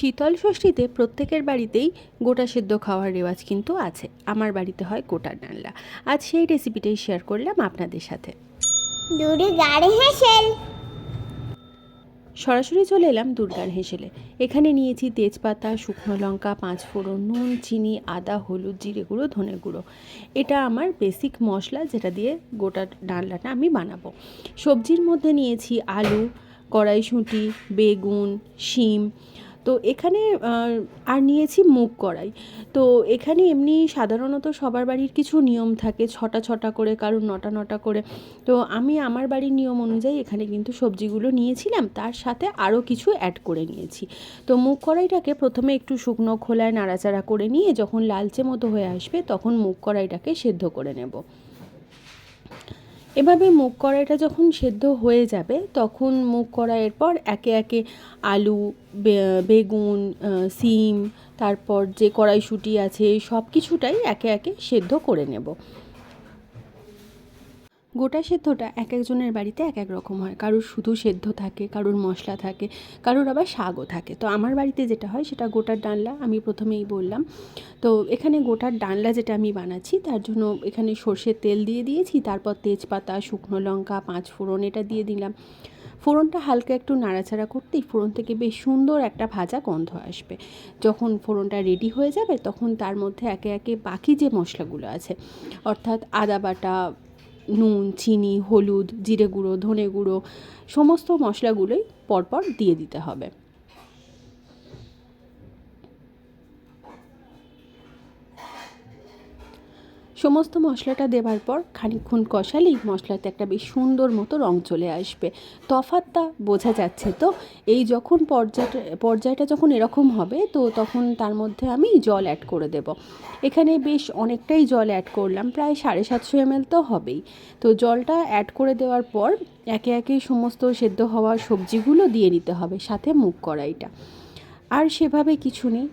শীতল ষষ্ঠীতে প্রত্যেকের বাড়িতেই গোটা সেদ্ধ খাওয়ার রেওয়াজ কিন্তু আছে। আমার বাড়িতে হয় গোটা ডালনা। আজ সেই রেসিপিটাই শেয়ার করলাম আপনাদের সাথে। সরাসরি চলে এলাম দুর্গার হেসেলে। এখানে নিয়েছি তেজপাতা শুকনো লঙ্কা পাঁচ ফোড়ন নুন চিনি আদা হলুদ জিরে গুঁড়ো ধনে গুঁড়ো। এটা আমার বেসিক মশলা যেটা দিয়ে গোটা ডালনাটা আমি বানাবো। সবজির মধ্যে নিয়েছি আলু কড়াইশুঁটি বেগুন শিম তো এখানে আর নিয়েছি মুগ কড়াই। তো এখানে এমনি সাধারণত সবার বাড়ির কিছু নিয়ম থাকে, ছটা ছটা করে, কারোর নটা নটা করে। তো আমি আমার বাড়ির নিয়ম অনুযায়ী এখানে কিন্তু সবজিগুলো নিয়েছিলাম, তার সাথে আরও কিছু অ্যাড করে নিয়েছি। তো মুগ কড়াইটাকে প্রথমে একটু শুকনো খোলায় নাড়াচাড়া করে নিয়ে যখন লালচে মতো হয়ে আসবে, তখন মুগ কড়াইটাকে সেদ্ধ করে নেব। এভাবে মুগ কড়াইটা যখন সেদ্ধ হয়ে যাবে, তখন মুগ কড়াইয়ের পর একে একে আলু বেগুন সিম, তারপর যে কড়াইশুঁটি আছে, সব কিছুটাই একে একে সেদ্ধ করে নেব। গোটা সেদ্ধটা এক একজনের বাড়িতে এক এক রকম হয়। কারোর শুধু সেদ্ধ থাকে, কারোর মশলা থাকে, কারোর আবার শাকও থাকে। তো আমার বাড়িতে যেটা হয়, সেটা গোটার ডালনা, আমি প্রথমেই বললাম। তো এখানে গোটার ডালনা যেটা আমি বানাচ্ছি, তার জন্য এখানে সর্ষের তেল দিয়ে দিয়েছি, তারপর তেজপাতা, শুকনো লঙ্কা, পাঁচ ফোড়ন এটা দিয়ে দিলাম। ফোড়নটা হালকা একটু নাড়াচাড়া করতেই ফোড়ন থেকে বেশ সুন্দর একটা ভাজা গন্ধ আসবে। যখন ফোড়নটা রেডি হয়ে যাবে, তখন তার মধ্যে একে একে বাকি যে মশলাগুলো আছে, অর্থাৎ আদা বাটা, নুন, চিনি, হলুদ, জিরে গুঁড়ো, ধনে গুঁড়ো, সমস্ত মশলাগুলোই পরপর দিয়ে দিতে হবে। সমস্ত মশলাটা দেওয়ার পর খানিকক্ষণ কষালেই মশলাতে একটা বেশ সুন্দর মতো রং চলে আসবে। তফাতটা বোঝা যাচ্ছে তো? এই যখন পর্যায়টা পর্যায়টা যখন এরকম হবে, তো তখন তার মধ্যে আমি জল অ্যাড করে দেব। এখানে বেশ অনেকটাই জল অ্যাড করলাম, প্রায় সাড়ে সাতশো এমএল তো হবেই। তো জলটা অ্যাড করে দেওয়ার পর একে একে সমস্ত সেদ্ধ হওয়া সবজিগুলো দিয়ে নিতে হবে, সাথে মুখ কড়াইটা। আর সেভাবে কিছু নেই।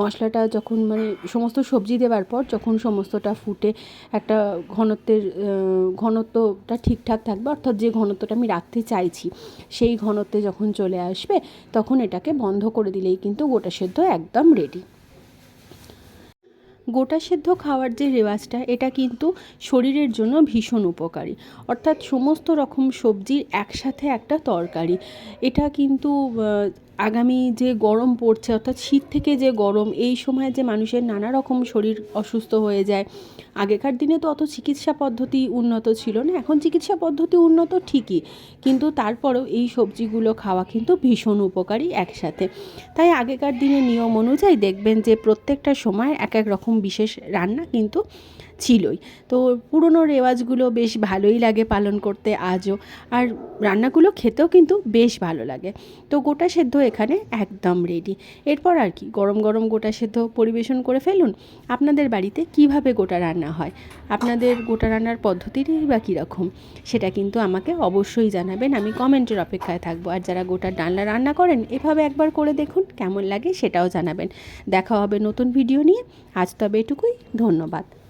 মশলাটা যখন মানে সমস্ত সবজি দেওয়ার পর যখন সমস্তটা ফুটে একটা ঘনত্বের ঘনত্বটা ঠিকঠাক থাকবে, অর্থাৎ যে ঘনত্বটা আমি রাখতে চাইছি, সেই ঘনত্বে যখন চলে আসবে, তখন এটাকে বন্ধ করে দিলেই কিন্তু গোটা সেদ্ধ একদম রেডি গোটা সেদ্ধ খাওয়ার যে রেওয়াজটা, এটা কিন্তু শরীরের জন্য ভীষণ উপকারী। অর্থাৎ সমস্ত রকম সবজির একসাথে একটা তরকারি, এটা কিন্তু আগামী যে গরম পড়ছে, অর্থাৎ শীত থেকে যে গরম, এই সময় যে মানুষের নানা রকম শরীর অসুস্থ হয়ে যায়। আগেকার দিনে তো অত চিকিৎসা পদ্ধতি উন্নত ছিল না, এখন চিকিৎসা পদ্ধতি উন্নত ঠিকই, কিন্তু তারপরেও এই সবজিগুলো খাওয়া কিন্তু ভীষণ উপকারী একসাথে। তাই আগেকার দিনে নিয়ম অনুযায়ী দেখবেন যে প্রত্যেকটা সময় এক এক রকম বিশেষ রান্না কিন্তু ছিলই। তো পুরনো রেওয়াজগুলো বেশ ভালোই লাগে পালন করতে আজও। আর রান্নাগুলো খেতেও কিন্তু বেশ ভালো লাগে। তো গোটা সেদ্ধ এখানে একদম রেডি এরপর আর কি, গরম গরম গোটা সেদ্ধ পরিবেশন করে ফেলুন। আপনাদের বাড়িতে কীভাবে গোটা রান্না হয়? আপনাদের গোটা রান্নার পদ্ধতিটাই বা কীরকম? সেটা কিন্তু আমাকে অবশ্যই জানাবেন। আমি কমেন্টের অপেক্ষায় থাকব। আর যারা গোটা ডালনা রান্না করেন, এভাবে একবার করে দেখুন কেমন লাগে সেটাও জানাবেন। দেখা হবে নতুন ভিডিও নিয়ে। আজ তবে এটুকুই। ধন্যবাদ।